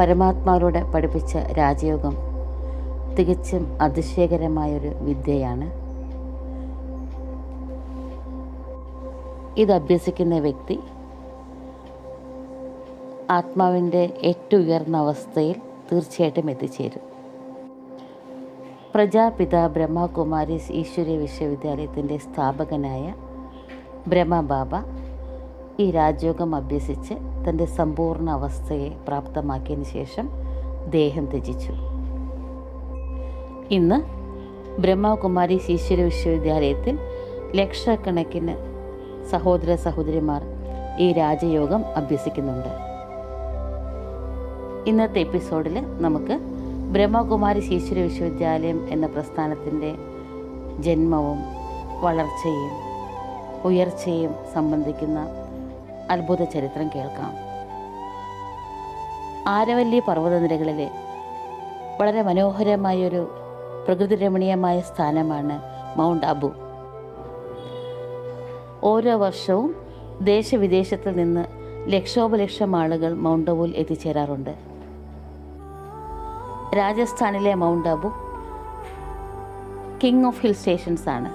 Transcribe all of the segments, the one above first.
പരമാത്മാവിലൂടെ പഠിപ്പിച്ച രാജയോഗം തികച്ചും അതിശയകരമായൊരു വിദ്യയാണ്. ഇത് അഭ്യസിക്കുന്ന വ്യക്തി ആത്മാവിന്റെ ഏറ്റവും ഉയർന്ന അവസ്ഥയിൽ തീർച്ചയായിട്ടും എത്തിച്ചേരും. പ്രജാപിത ബ്രഹ്മകുമാരി ഈശ്വര്യ വിശ്വവിദ്യാലയത്തിന്റെ സ്ഥാപകനായ ബ്രഹ്മബാബ ഈ രാജയോഗം അഭ്യസിച്ച് തന്റെ സമ്പൂർണ അവസ്ഥയെ പ്രാപ്തമാക്കിയതിന് ശേഷം ദേഹം ത്യജിച്ചു. ഇന്ന് ബ്രഹ്മകുമാരി ഈശ്വര വിശ്വവിദ്യാലയത്തിൽ ലക്ഷക്കണക്കിന് സഹോദര സഹോദരിമാർ ഈ രാജയോഗം അഭ്യസിക്കുന്നുണ്ട്. ഇന്നത്തെ എപ്പിസോഡിൽ നമുക്ക് ബ്രഹ്മകുമാരി ഈശ്വര വിശ്വവിദ്യാലയം എന്ന പ്രസ്ഥാനത്തിന്റെ ജന്മവും വളർച്ചയും ഉയർച്ചയും സംബന്ധിക്കുന്ന അത്ഭുത ചരിത്രം കേൾക്കാം. ആരവല്ലി പർവതനിരകളിലെ വളരെ മനോഹരമായൊരു പ്രകൃതി രമണീയമായ സ്ഥാനമാണ് മൗണ്ട് അബു. ഓരോ വർഷവും ദേശവിദേശത്ത് നിന്ന് ലക്ഷോപലക്ഷം ആളുകൾ മൗണ്ട് അബുവിൽ എത്തിച്ചേരാറുണ്ട്. രാജസ്ഥാനിലെ mount Abu king of hill stations ആണ്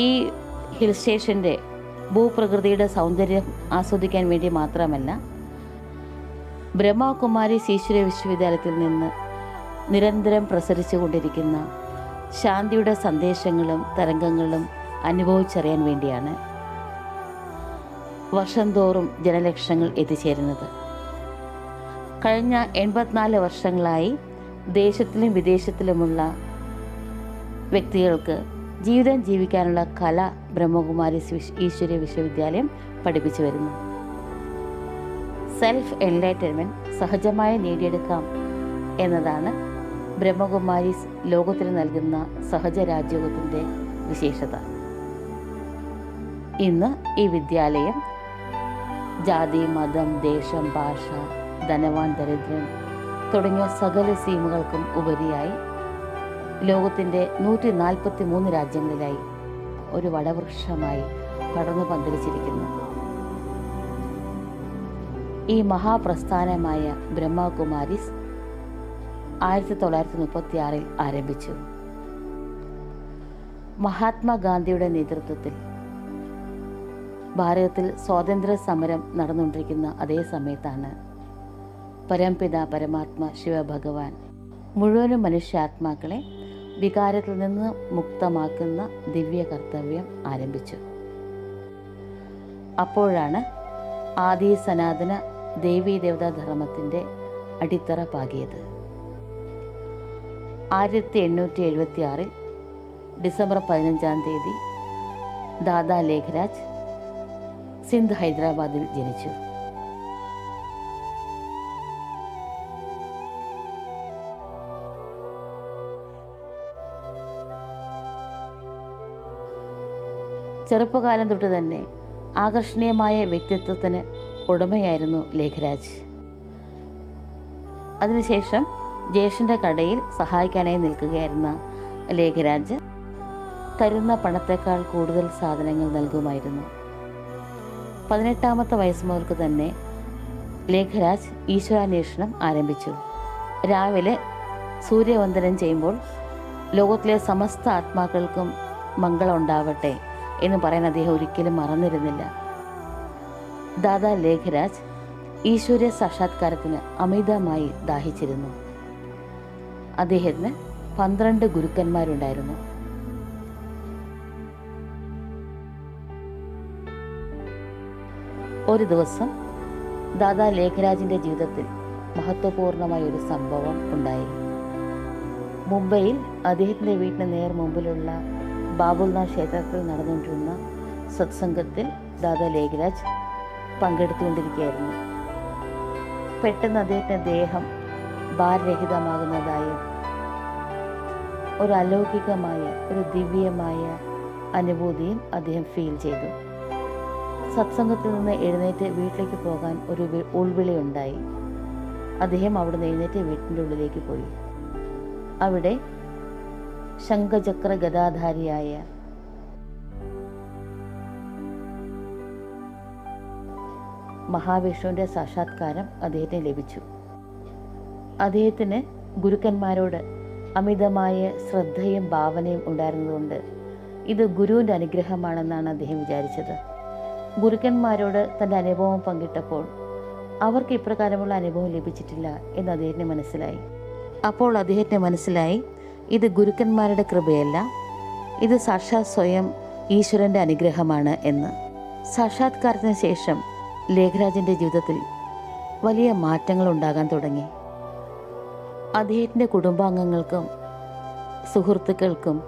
ഈ ഹിൽ സ്റ്റേഷന്റെ ഭൂപ്രകൃതിയുടെ സൗന്ദര്യം ആസ്വദിക്കാൻ വേണ്ടി മാത്രമല്ല ബ്രഹ്മകുമാരി ഈശ്വര വിശ്വവിദ്യാലയത്തിൽ നിന്ന് നിരന്തരം പ്രസരിച്ചുകൊണ്ടിരിക്കുന്ന ശാന്തിയുടെ സന്ദേശങ്ങളും തരംഗങ്ങളും അനുഭവിച്ചറിയാൻ വേണ്ടിയാണ് വർഷം തോറും ജനലക്ഷങ്ങൾ എത്തിച്ചേരുന്നത്. കഴിഞ്ഞ എൺപത്തിനാല് വർഷങ്ങളായി ദേശത്തിലും വിദേശത്തിലുമുള്ള വ്യക്തികൾക്ക് ജീവിതം ജീവിക്കാനുള്ള കല ബ്രഹ്മകുമാരി ഈശ്വര്യ വിശ്വവിദ്യാലയം പഠിപ്പിച്ചു വരുന്നു. സെൽഫ് എൻലൈറ്റൻമെന്റ് സഹജമായി നേടിയെടുക്കാം എന്നതാണ് ബ്രഹ്മകുമാരി ലോകത്തിന് നൽകുന്ന സഹജ രാജ്യോഗത്തിന്റെ വിശേഷത. ഇന്ന് ഈ വിദ്യാലയം ജാതി മതം ദേശം ഭാഷ ധനവാൻ ദരിദ്രൻ തുടങ്ങിയ സകല സീമകൾക്കും ഉപരിയായി ലോകത്തിന്റെ നൂറ്റി നാൽപ്പത്തി മൂന്ന് രാജ്യങ്ങളിലായി ഒരു വടവൃക്ഷമായി പടർന്നു പന്തലിച്ചിരിക്കുന്നു. ഈ മഹാപ്രസ്ഥാനമായ ബ്രഹ്മകുമാരിസ് ആയിരത്തി തൊള്ളായിരത്തി മുപ്പത്തി ആറിൽ ആരംഭിച്ചു. മഹാത്മാഗാന്ധിയുടെ നേതൃത്വത്തിൽ ഭാരതത്തിൽ സ്വാതന്ത്ര്യ സമരം നടന്നുകൊണ്ടിരിക്കുന്ന അതേ സമയത്താണ് പരംപിത പരമാത്മ ശിവഭഗവാൻ മുഴുവനും മനുഷ്യാത്മാക്കളെ വികാരത്തിൽ നിന്ന് മുക്തമാക്കുന്ന ദിവ്യ കർത്തവ്യം ആരംഭിച്ചു. അപ്പോഴാണ് ആദി സനാതന ദേവീ ദേവതാ ധർമ്മത്തിന്റെ അടിത്തറ പാകിയത്. ആയിരത്തി എണ്ണൂറ്റി എഴുപത്തി ആറിൽ ഡിസംബർ പതിനഞ്ചാം തീയതി ദാദാ ലേഖരാജ് സിന്ധ് ഹൈദരാബാദിൽ ജനിച്ചു. ചെറുപ്പകാലം തൊട്ട് തന്നെ ആകർഷണീയമായ വ്യക്തിത്വത്തിന് ഉടമയായിരുന്നു ലേഖരാജ്. അതിനുശേഷം ജേഷന്റെ കടയിൽ സഹായിക്കാനായി നിൽക്കുകയായിരുന്ന ലേഖരാജ് തരുന്ന പണത്തേക്കാൾ കൂടുതൽ സാധനങ്ങൾ നൽകുമായിരുന്നു. പതിനെട്ടാമത്തെ വയസ്സ് മുതൽക്ക് തന്നെ ലേഖരാജ് ഈശ്വരാന്വേഷണം ആരംഭിച്ചു. രാവിലെ സൂര്യവന്ദനം ചെയ്യുമ്പോൾ ലോകത്തിലെ സമസ്ത ആത്മാക്കൾക്കും മംഗളം ഉണ്ടാവട്ടെ എന്ന് പറയാൻ അദ്ദേഹം ഒരിക്കലും മറന്നിരുന്നില്ല. ദാദാ ലേഖരാജ് ഈശ്വര സാക്ഷാത്കാരത്തിന് അമിതമായി ദാഹിച്ചിരുന്നു. അദ്ദേഹത്തിന് പന്ത്രണ്ട് ഗുരുക്കന്മാരുണ്ടായിരുന്നു. ഒരു ദിവസം ദാദാ ലേഖരാജിന്റെ ജീവിതത്തിൽ മഹത്വപൂർണമായ ഒരു സംഭവം ഉണ്ടായി. മുംബൈയിൽ അദ്ദേഹത്തിന്റെ വീടിന് നേർ മുമ്പിലുള്ള ബാബുൽനാഥ് ക്ഷേത്രത്തിൽ നടന്നുകൊണ്ടിരുന്ന സത്സംഗത്തിൽ ദാദാ ലേഖരാജ് പങ്കെടുത്തുകൊണ്ടിരിക്കുകയായിരുന്നു. പെട്ടെന്ന് അദ്ദേഹത്തിന്റെ ദേഹം ഭാരരഹിതമാകുന്നതായും ഒരു അലൗകികമായ ഒരു ദിവ്യമായ അനുഭൂതിയും അദ്ദേഹം ഫീൽ ചെയ്തു. സത്സംഗത്തിൽ നിന്ന് എഴുന്നേറ്റ് വീട്ടിലേക്ക് പോകാൻ ഒരു ഉൾവിളി ഉണ്ടായി. അദ്ദേഹം അവിടുന്ന് എഴുന്നേറ്റ് വീട്ടിന്റെ ഉള്ളിലേക്ക് പോയി. അവിടെ ശംഖചക്ര ഗതാധാരിയായ മഹാവിഷ്ണുവിന്റെ സാക്ഷാത്കാരം അദ്ദേഹത്തിന് ലഭിച്ചു. അദ്ദേഹത്തിന് ഗുരുക്കന്മാരോട് അമിതമായ ശ്രദ്ധയും ഭാവനയും ഉണ്ടായിരുന്നതുകൊണ്ട് ഇത് ഗുരുവിന്റെ അനുഗ്രഹമാണെന്നാണ് അദ്ദേഹം വിചാരിച്ചത്. ഗുരുക്കന്മാരോട് തന്റെ അനുഭവം പങ്കിട്ടപ്പോൾ അവർക്ക് ഇപ്രകാരമുള്ള അനുഭവം ലഭിച്ചിട്ടില്ല എന്ന് അദ്ദേഹത്തിന് മനസ്സിലായി. അപ്പോൾ അദ്ദേഹത്തിന് മനസ്സിലായി ഇത് ഗുരുക്കന്മാരുടെ കൃപയല്ല. ഇത് സാക്ഷാത് സ്വയം ഈശ്വരന്റെ അനുഗ്രഹമാണ് എന്ന്. സാക്ഷാത്കാരത്തിന് ശേഷം ലേഖരാജന്റെ ജീവിതത്തിൽ വലിയ മാറ്റങ്ങൾ ഉണ്ടാകാൻ തുടങ്ങി. അദ്ദേഹത്തിന്റെ കുടുംബാംഗങ്ങൾക്കും സുഹൃത്തുക്കൾക്കും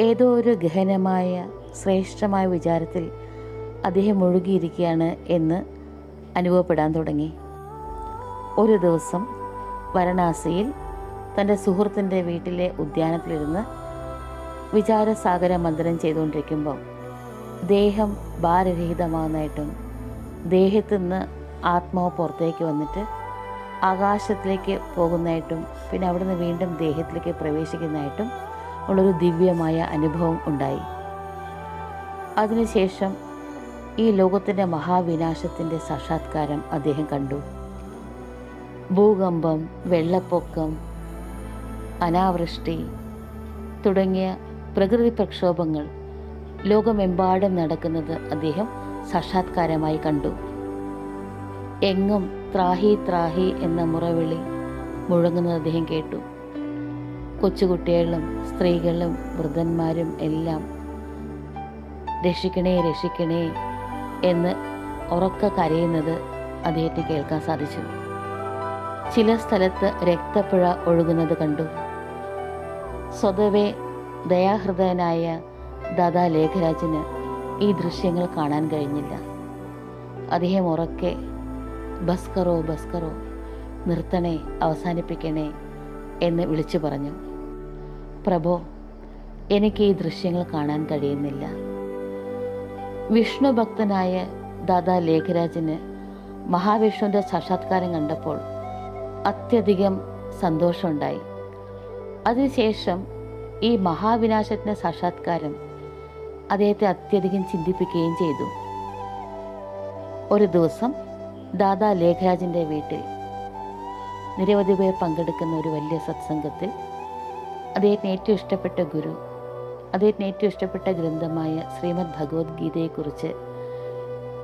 ഏതോ ഒരു ഗഹനമായ ശ്രേഷ്ഠമായ വിചാരത്തിൽ അദ്ദേഹം മുഴുകിയിരിക്കുകയാണ് എന്ന് അനുഭവപ്പെടാൻ തുടങ്ങി. ഒരു ദിവസം വാരണാസിയിൽ തന്റെ സുഹൃത്തിന്റെ വീട്ടിലെ ഉദ്യാനത്തിലിരുന്ന് വിചാരസാഗര മന്ദിരം ചെയ്തുകൊണ്ടിരിക്കുമ്പോൾ ദേഹം ഭാരരഹിതമാകുന്നതായിട്ടും ദേഹത്തു നിന്ന് ആത്മാവ് പുറത്തേക്ക് വന്നിട്ട് ആകാശത്തിലേക്ക് പോകുന്നതായിട്ടും പിന്നെ അവിടുന്ന് വീണ്ടും ദേഹത്തിലേക്ക് പ്രവേശിക്കുന്നതായിട്ടും ഉള്ളൊരു ദിവ്യമായ അനുഭവം ഉണ്ടായി. അതിനുശേഷം ഈ ലോകത്തിന്റെ മഹാവിനാശത്തിന്റെ സാക്ഷാത്കാരം അദ്ദേഹം കണ്ടു. ഭൂകമ്പം വെള്ളപ്പൊക്കം അനാവൃഷ്ടി തുടങ്ങിയ പ്രകൃതി പ്രക്ഷോഭങ്ങൾ ലോകമെമ്പാടും നടക്കുന്നത് അദ്ദേഹം സാക്ഷാത്കാരമായി കണ്ടു. എങ്ങും ത്രാഹി ത്രാഹി എന്ന മുറവിളി മുഴങ്ങുന്നത് അദ്ദേഹം കേട്ടു. കൊച്ചുകുട്ടികളും സ്ത്രീകളും വൃദ്ധന്മാരും എല്ലാം രക്ഷിക്കണേ രക്ഷിക്കണേ എന്ന് ഉറക്ക കരയുന്നത് അദ്ദേഹത്തെ കേൾക്കാൻ സാധിച്ചു. ചില സ്ഥലത്ത് രക്തപ്പുഴ ഒഴുകുന്നത് കണ്ടു. സ്വതവേ ദയാഹൃദയനായ ദാദാ ലേഖരാജിന് ഈ ദൃശ്യങ്ങൾ കാണാൻ കഴിഞ്ഞില്ല. അദ്ദേഹം ഉറക്കെ ബസ്കറോ ബസ്കറോ നിർത്തണേ അവസാനിപ്പിക്കണേ എന്ന് വിളിച്ചു പറഞ്ഞു. പ്രഭോ എനിക്ക് ഈ ദൃശ്യങ്ങൾ കാണാൻ കഴിയുന്നില്ല. വിഷ്ണു ഭക്തനായ ദാദാ ലേഖരാജിന് മഹാവിഷ്ണുവിന്റെ സാക്ഷാത്കാരം കണ്ടപ്പോൾ അത്യധികം സന്തോഷമുണ്ടായി. അതിനുശേഷം ഈ മഹാവിനാശത്തിന്റെ സാക്ഷാത്കാരം അദ്ദേഹത്തെ അത്യധികം ചിന്തിപ്പിക്കുകയും ചെയ്തു. ഒരു ദിവസം ദാദാ ലേഖരാജിന്റെ വീട്ടിൽ നിരവധി പേർ പങ്കെടുക്കുന്ന ഒരു വലിയ സത്സംഗത്തിൽ അദ്ദേഹത്തിന് ഏറ്റവും ഇഷ്ടപ്പെട്ട ഗുരു അദ്ദേഹത്തിന് ഏറ്റവും ഇഷ്ടപ്പെട്ട ഗ്രന്ഥമായ ശ്രീമദ് ഭഗവത്ഗീതയെക്കുറിച്ച്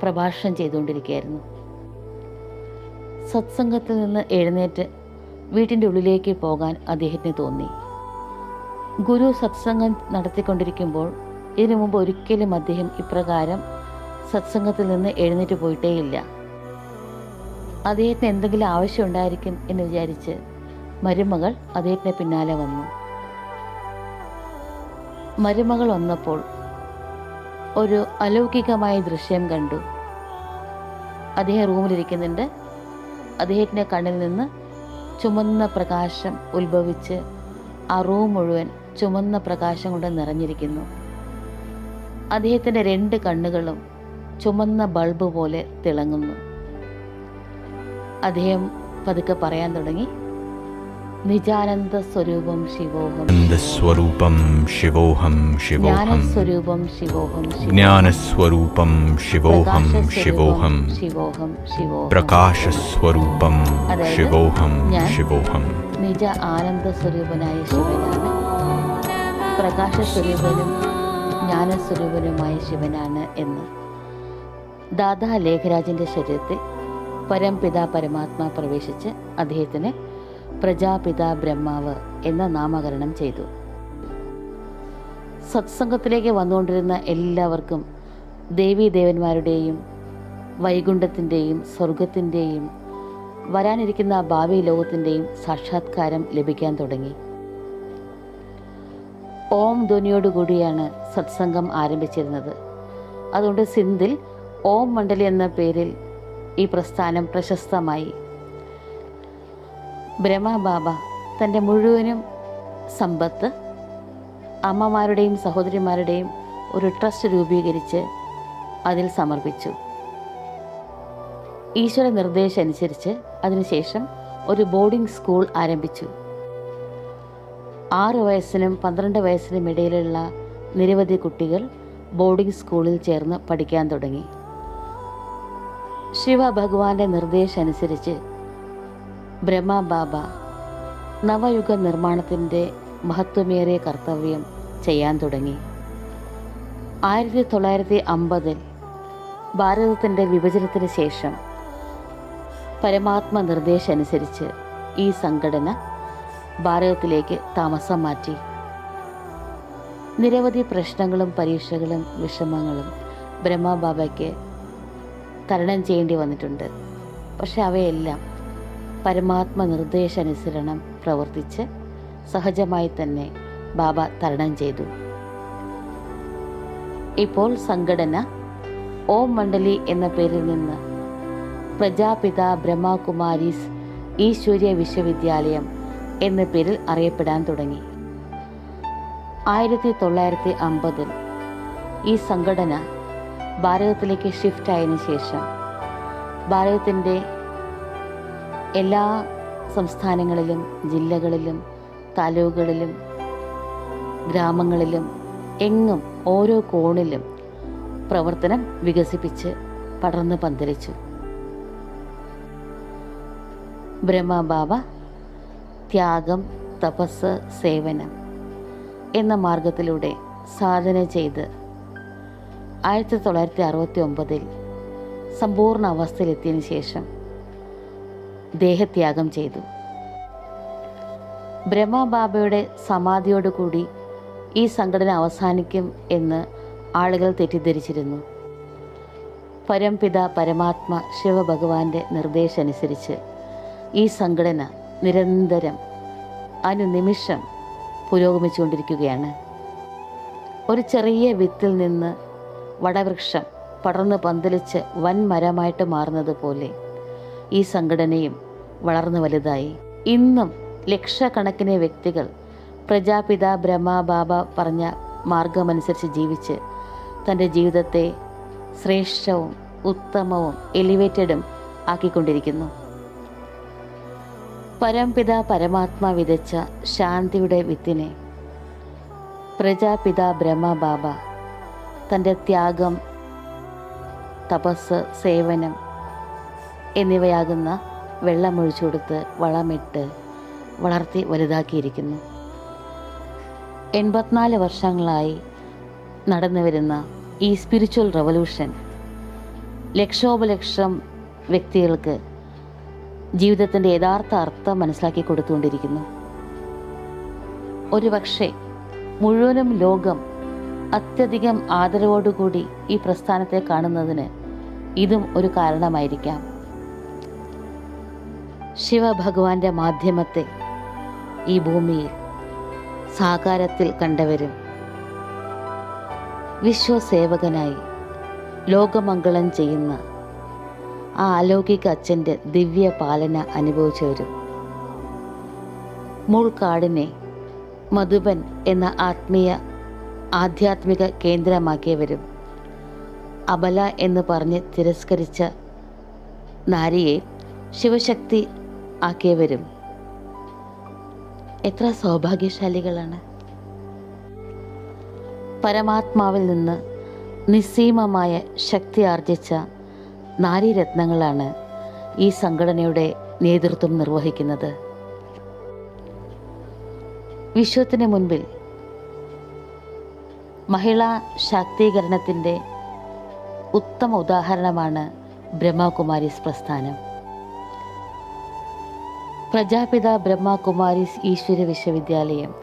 പ്രഭാഷണം ചെയ്തുകൊണ്ടിരിക്കുകയായിരുന്നു. സത്സംഗത്തിൽ നിന്ന് എഴുന്നേറ്റ് വീട്ടിന്റെ ഉള്ളിലേക്ക് പോകാൻ അദ്ദേഹത്തിന് തോന്നി. ഗുരു സത്സംഗം നടത്തിക്കൊണ്ടിരിക്കുമ്പോൾ ഇതിനു മുമ്പ് ഒരിക്കലും അദ്ദേഹം ഇപ്രകാരം സത്സംഗത്തിൽ നിന്ന് എഴുന്നേറ്റ് പോയിട്ടേയില്ല. അദ്ദേഹത്തിന് എന്തെങ്കിലും ആവശ്യമുണ്ടായിരിക്കും എന്ന് വിചാരിച്ച് മരുമകൾ അദ്ദേഹത്തിന് പിന്നാലെ വന്നു. മരുമകൾ വന്നപ്പോൾ ഒരു അലൗകികമായ ദൃശ്യം കണ്ടു. അദ്ദേഹം റൂമിലിരിക്കുന്നുണ്ട്. അദ്ദേഹത്തിന്റെ കണ്ണിൽ നിന്ന് ചുമന്ന പ്രകാശം ഉത്ഭവിച്ച് ആ റൂം മുഴുവൻ ചുമന്ന പ്രകാശം കൊണ്ട് നിറഞ്ഞിരിക്കുന്നു. അദ്ദേഹത്തിന്റെ രണ്ട് കണ്ണുകളും ചുമന്ന ബൾബ് പോലെ തിളങ്ങുന്നു. അദ്ദേഹം പതുക്കെ പറയാൻ തുടങ്ങി. നിജാനന്ദ സ്വരൂപം ശിവോഹം. സ്വരൂപം ശിവോഹം ശിവോഹം. ജ്ഞാനസ്വരൂപം ശിവോഹം ശിവോഹം. ജ്ഞാനസ്വരൂപം ശിവോഹം ശിവോഹം. ശിവോഹം ശിവോഹം. പ്രകാശസ്വരൂപം ശിവോഹം ശിവോഹം. നിജ ആനന്ദ സ്വരൂപനായ ശിവനാണ്. പ്രകാശ സ്വരൂപനും ജ്ഞാനസ്വരൂപനുമായ ശിവനാണ് എന്ന്. ദാദാ ലേഖരാജിന്റെ ശരീരത്തിൽ പരംപിത പരമാത്മാ പ്രവേശിച്ച് അദ്ദേഹത്തിന് പ്രജാപിത ബ്രഹ്മാവ് എന്ന നാമകരണം ചെയ്തു. സത്സംഗത്തിലേക്ക് വന്നുകൊണ്ടിരുന്ന എല്ലാവർക്കും ദേവീദേവന്മാരുടെയും വൈകുണ്ഠത്തിന്റെയും സ്വർഗത്തിന്റെയും വരാനിരിക്കുന്ന ഭാവി ലോകത്തിന്റെയും സാക്ഷാത്കാരം ലഭിക്കാൻ തുടങ്ങി. ഓം ധ്വനിയോടുകൂടിയാണ് സത്സംഗം ആരംഭിച്ചിരുന്നത്. അതുകൊണ്ട് സിന്ധിൽ ഓം മണ്ഡലി എന്ന പേരിൽ ഈ പ്രസ്ഥാനം പ്രശസ്തമായി. ബ്രഹ്മബാബ തന്റെ മുഴുവനും സമ്പത്ത് അമ്മമാരുടെയും സഹോദരിമാരുടെയും ഒരു ട്രസ്റ്റ് രൂപീകരിച്ച് അതിൽ സമർപ്പിച്ചു. ഈശ്വര നിർദ്ദേശം അനുസരിച്ച് അതിനുശേഷം ഒരു ബോർഡിംഗ് സ്കൂൾ ആരംഭിച്ചു. ആറ് വയസ്സിനും പന്ത്രണ്ട് വയസ്സിനും ഇടയിലുള്ള നിരവധി കുട്ടികൾ ബോർഡിംഗ് സ്കൂളിൽ ചേർന്ന് പഠിക്കാൻ തുടങ്ങി. ശിവ ഭഗവാന്റെ നിർദ്ദേശമനുസരിച്ച് ബ്രഹ്മ ബാബ. നവയുഗ നിർമ്മാണത്തിന്റെ മഹത്വമേറിയ കർത്തവ്യം ചെയ്യാൻ തുടങ്ങി. ആയിരത്തി തൊള്ളായിരത്തി അമ്പതിൽ ഭാരതത്തിന്റെ വിഭജനത്തിന് ശേഷം പരമാത്മ നിർദ്ദേശമനുസരിച്ച് ഈ സംഘടന ഭാരതത്തിലേക്ക് താമസം മാറ്റി. നിരവധി പ്രശ്നങ്ങളും പരീക്ഷകളും വിഷമങ്ങളും ബ്രഹ്മബാബയ്ക്ക് തരണം ചെയ്യേണ്ടി വന്നിട്ടുണ്ട്. പക്ഷെ അവയെല്ലാം പരമാത്മ നിർദ്ദേശാനുസരണം പ്രവർത്തിച്ച് സഹജമായി തന്നെ ബാബ തരണം ചെയ്തു. ഇപ്പോൾ സംഘടന ഓം മണ്ഡലി എന്ന പേരിൽ നിന്ന് പ്രജാപിത ബ്രഹ്മകുമാരീസ് ഈശ്വര്യ വിശ്വവിദ്യാലയം എന്ന പേരിൽ അറിയപ്പെടാൻ തുടങ്ങി. ആയിരത്തി തൊള്ളായിരത്തി അമ്പതിൽ ഈ സംഘടന ഭാരതത്തിലേക്ക് ഷിഫ്റ്റ് ആയതിനു ശേഷം ഭാരതത്തിന്റെ എല്ലാ സംസ്ഥാനങ്ങളിലും ജില്ലകളിലും താലൂക്കുകളിലും ഗ്രാമങ്ങളിലും എങ്ങും ഓരോ കോണിലും പ്രവർത്തനം വികസിപ്പിച്ച് പടർന്ന് പന്തലിച്ചു. ബ്രഹ്മബാബ ത്യാഗം തപസ് സേവനം എന്ന മാർഗത്തിലൂടെ സാധന ചെയ്ത് ആയിരത്തി തൊള്ളായിരത്തി അറുപത്തി ഒമ്പതിൽ സമ്പൂർണ അവസ്ഥയിലെത്തിയതിനു ശേഷം ദേഹത്യാഗം ചെയ്തു. ബ്രഹ്മബാബയുടെ സമാധിയോടുകൂടി ഈ സംഘടന അവസാനിക്കും എന്ന് ആളുകൾ തെറ്റിദ്ധരിച്ചിരുന്നു. പരംപിത പരമാത്മ ശിവഭഗവാന്റെ നിർദ്ദേശമനുസരിച്ച് ഈ സംഘടന നിരന്തരം അനുനിമിഷം പുരോഗമിച്ചുകൊണ്ടിരിക്കുകയാണ്. ഒരു ചെറിയ വിത്തിൽ നിന്ന് വടവൃക്ഷം പടർന്ന് പന്തലിച്ച് വൻ മരമായിട്ട് മാറുന്നത് പോലെ ഈ സംഘടനയും വളർന്നു വലുതായി. ഇന്നും ലക്ഷക്കണക്കിന് വ്യക്തികൾ പ്രജാപിത ബ്രഹ്മ ബാബ പറഞ്ഞ മാർഗമനുസരിച്ച് ജീവിച്ച് തന്റെ ജീവിതത്തെ ശ്രേഷ്ഠവും ഉത്തമവും എലിവേറ്റഡും ആക്കിക്കൊണ്ടിരിക്കുന്നു. പരംപിത പരമാത്മ വിതച്ച ശാന്തിയുടെ വിത്തിനെ പ്രജാപിത ബ്രഹ്മ ബാബ തന്റെ ത്യാഗം തപസ് സേവനം എന്നിവയാകുന്ന വെള്ളമൊഴിച്ചു കൊടുത്ത് വളമിട്ട് വളർത്തി വലുതാക്കിയിരിക്കുന്നു. എൺപത്തിനാല് വർഷങ്ങളായി നടന്നു വരുന്ന ഈ സ്പിരിച്വൽ റവല്യൂഷൻ ലക്ഷോപലക്ഷം വ്യക്തികൾക്ക് ജീവിതത്തിന്റെ യഥാർത്ഥ അർത്ഥം മനസ്സിലാക്കി കൊടുത്തുകൊണ്ടിരിക്കുന്നു. ഒരുപക്ഷെ മുഴുവനും ലോകം അത്യധികം ആദരവോടുകൂടി ഈ പ്രസ്ഥാനത്തെ കാണുന്നതിന് ഇതും ഒരു കാരണമായിരിക്കാം. ശിവഭഗവാന്റെ മാധ്യമത്തെ ഈ ഭൂമിയിൽ സാകാരത്തിൽ കണ്ടവരും വിശ്വസേവകനായി ലോകമംഗളം ചെയ്യുന്ന ആ അലൗകിക അച്ഛന്റെ ദിവ്യ പാലന അനുഭവിച്ചവരും. മുൾക്കാടിനെ മധുബൻ എന്ന ആത്മീയ ആധ്യാത്മിക കേന്ദ്രമാക്കിയവരും അബല എന്ന് പറഞ്ഞ് തിരസ്കരിച്ച നാരിയെ ശിവശക്തി ആക്കിയവരും എത്ര സൗഭാഗ്യശാലികളാണ്. പരമാത്മാവിൽ നിന്ന് നിസ്സീമമായ ശക്തി ആർജിച്ച നാരീരത്നങ്ങളാണ് ഈ സംഘടനയുടെ നേതൃത്വം നിർവഹിക്കുന്നത്. വിശ്വത്തിന് മുൻപിൽ മഹിളാ ശാക്തീകരണത്തിന്റെ ഉത്തമ ഉദാഹരണമാണ് ബ്രഹ്മകുമാരീസ് പ്രസ്ഥാനം. പ്രജാപിത ബ്രഹ്മകുമാരീസ് ഈശ്വര വിശ്വവിദ്യാലയം.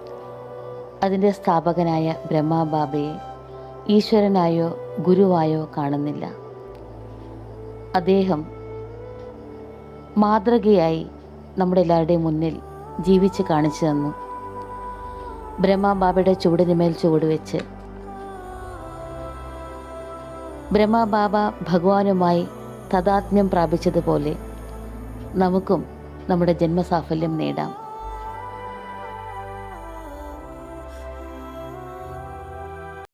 അതിന്റെ സ്ഥാപകനായ ബ്രഹ്മബാബയെ ഈശ്വരനായോ ഗുരുവായോ കാണുന്നില്ല. അദ്ദേഹം മാതൃകയായി നമ്മുടെ എല്ലാവരുടെയും മുന്നിൽ ജീവിച്ച് കാണിച്ചു തന്നു. ബ്രഹ്മബാബയുടെ ചുവടിനുമേൽ ചുവട് വെച്ച് ബ്രഹ്മബാബ ഭഗവാനുമായി തദാത്മ്യം പ്രാപിച്ചതുപോലെ നമുക്കും നമ്മുടെ ജന്മസാഫല്യം നേടാം.